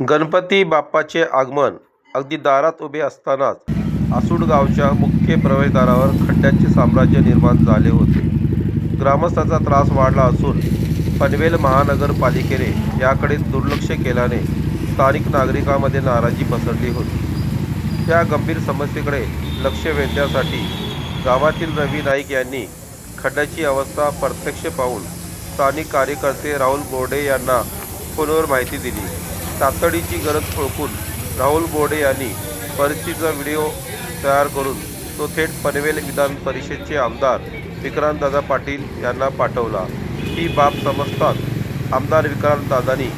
गणपती बाप्पाचे आगमन अगदी दारात उभे असतानाच आसूड गावच्या मुख्य प्रवेशद्वारावर खड्ड्यांचे साम्राज्य निर्माण झाले होते. ग्रामस्थांचा त्रास वाढला असून पनवेल महानगरपालिकेने याकडे दुर्लक्ष केल्याने स्थानिक नागरिकांमध्ये नाराजी पसरली होती. या गंभीर समस्येकडे लक्ष वेधण्यासाठी गावातील रवी नाईक यांनी खड्ड्याची अवस्था प्रत्यक्ष पाहून स्थानिक कार्यकर्ते राहुल बोर्डे यांना फोनवर माहिती दिली. तातडीची गरज ओळखून राहुल बोर्डे यांनी परिस्थितीचा व्हिडिओ तयार करून तो थेट पनवेल विधान परिषदेचे आमदार विक्रांतदादा पाटील यांना पाठवला. ही बाब समजताच आमदार विक्रांतदादांनी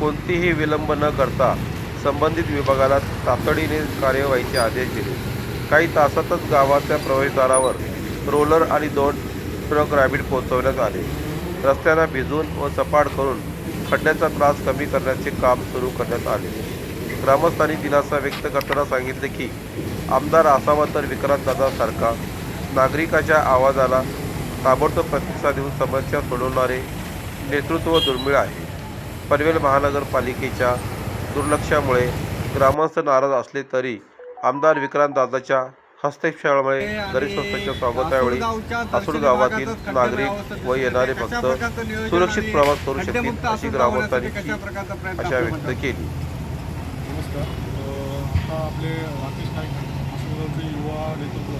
कोणतीही विलंब न करता संबंधित विभागाला तातडीने कार्यवाहीचे आदेश दिले. काही तासातच गावाच्या प्रवेशद्वारावर रोलर आणि दोन ट्रक रॅबिट पोहोचवण्यात आले. रस्त्यांना भिजवून व सपाट करून खड्ड्याचा त्रास कमी करण्याचे काम सुरू करण्यात आले. ग्रामस्थांनी दिलासा व्यक्त करताना सांगितले की आमदार असावा तर विक्रांतदादासारखा नागरिकाच्या आवाजाला ताबडतोब प्रतिसाद देऊन समस्या सोडवणारे नेतृत्व दुर्मिळ आहे. पनवेल महानगरपालिकेच्या दुर्लक्षामुळे ग्रामस्थ नाराज असले तरी आमदार विक्रांतदादाच्या हस्तक्षेपामुळे गरीब संस्थांच्या स्वागतावेळी आसूड गावातील नागरिक व येणारे भक्त सुरक्षित प्रवास करू शकतील अशी ग्रामस्थांची आशा व्यक्त केली. नमस्कार. आपले राकेश नाईक युवा नेतृत्व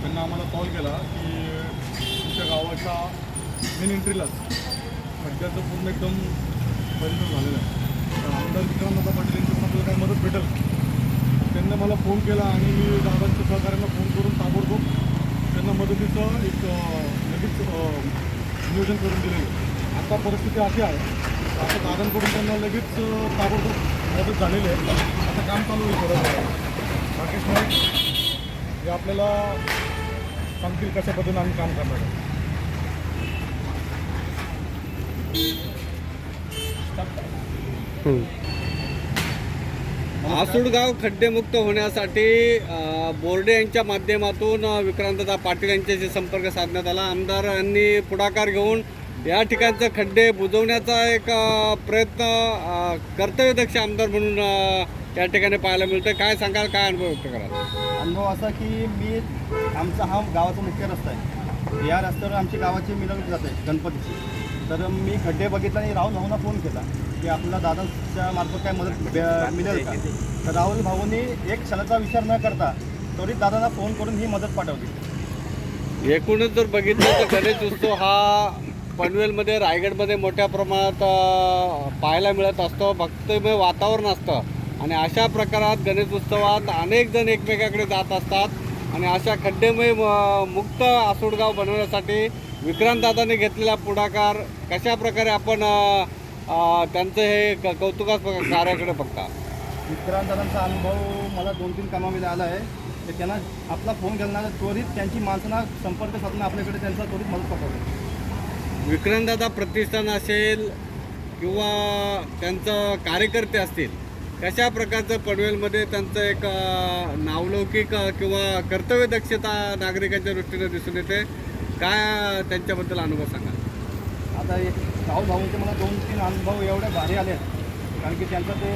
त्यांना आम्हाला कॉल केला की तुमच्या गावाच्या मेन एंट्रीलाच खड्ड्याचं पूर्ण एकदम परिणाम झालेला आहे. तर आमदार विक्रांतदादा पाटील यांच्याकडून आपल्याला काय मदत भेटेल त्यांनी मला फोन केला आणि मी दादांच्या सहकार्यांना फोन करून ताबडतोब त्यांना मदतीचं एक लगेच नियोजन करून दिलेलं आता परिस्थिती अशी आहे आता दादांकडून त्यांना लगेच ताबडतोब मदत झालेली आहे. आता काम चालू आहे थोडं. राकेश नाईक हे आपल्याला सांगतील कशा पद्धतीनं आम्ही काम करणार आहे. आसुडगाव खड्डेमुक्त होण्यासाठी बोर्डे यांच्या माध्यमातून विक्रांतदा पाटील यांच्याशी संपर्क साधण्यात आला आमदारांनी पुढाकार घेऊन या ठिकाणचे खड्डे बुजवण्याचा एक प्रयत्न कर्तव्यदक्ष आमदार म्हणून या ठिकाणी पाहायला मिळतं काय सांगाल काय अनुभव व्यक्त कराल? अनुभव असा की मी आमचा हा गावाचा मुख्य रस्ता आहे. या रस्त्यावर आमची गावाची मिरवणूक जाते गणपतीची. तर मी खड्डे बघितला आणि राहुल भाऊंना फोन केला. की आपल्याला दादांच्या मार्फत काय मदत मिळेल का? तर राहुल भाऊंनी एक क्षणाचा विचार न करता त्वरित दादांना फोन करून ही मदत पाठवली. एकूणच जर बघितलं तर गणेश उत्सव हा पनवेलमध्ये रायगडमध्ये मोठ्या प्रमाणात पाहायला मिळत असतो. भक्तमय वातावरण असतं. आणि अशा प्रकारात गणेश उत्सवात अनेक जण एकमेकाकडे जात असतात. आणि अशा खड्डेमय म- मुक्त आसूडगाव बनवण्यासाठी विक्रांतदादांनी घेतलेला पुढाकार कशा प्रकारे आपण त्यांचं हे क- कौतुकास्पद कार्याकडे बघता. विक्रांतदादांचा अनुभव मला दोन तीन कामामध्ये आला आहे. तर त्यांना आपला फोन घेणार त्वरित त्यांची माणसांना संपर्क साधून आपल्याकडे त्यांचा त्वरित मदत पाठवली विक्रांतदादा प्रतिष्ठान असेल किंवा त्यांचं कार्यकर्ते असतील कशा प्रकारचं पनवेलमध्ये त्यांचं एक अ, नावलौकिक अ, किंवा कर्तव्यदक्षता नागरिकांच्या दृष्टीने दिसून येते? काय त्यांच्याबद्दल अनुभव सांगा आता एक राहुल भाऊंचे मला दोन तीन अनुभव एवढे भारी आले आहेत. कारण की त्यांचं ते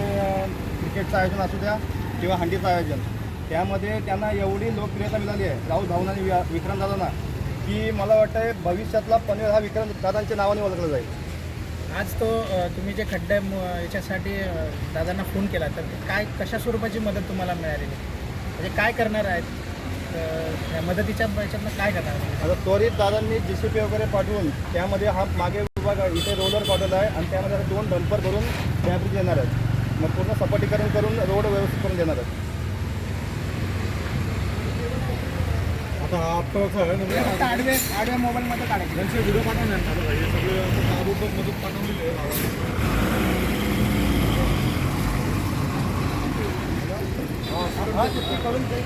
क्रिकेटचं आयोजन असू द्या किंवा हंडीचं आयोजन. त्यामध्ये त्यांना एवढी लोकप्रियता मिळाली आहे राहुल भाऊंना आणि विक्रम दादांना की मला वाटतं भविष्यातला पनवेल हा विक्रम दादांच्या नावाने ओळखला जाईल. आज तो तुम्ही जे खड्डे म- याच्यासाठी दादांना फोन केला तर काय कशा स्वरूपाची मदत तुम्हाला मिळालेली? म्हणजे काय करणार आहेत? अ, या मदतीच्या याच्यातनं काय करणार? आता त्वरित दादांनी जी सी पी वगैरे पाठवून त्यामध्ये हा मागे विभाग आहे, इथे रोलर पाठवला आहे आणि त्यामध्ये आता दोन डंपर करून फॅब्रिक देणार आहेत मग पूर्ण सपाटीकरण करून रोड व्यवस्थित करून देणार आहेत आता आता कसं आहे म्हणजे फक्त आडवे आडव्या मोबाईलमध्ये काढायचे त्यांचे व्हिडिओ पाठवले आहेत आता हे सगळे आता ताबडतोब मदत पाठवलेली आहे गावाला. हा, ते करून ते-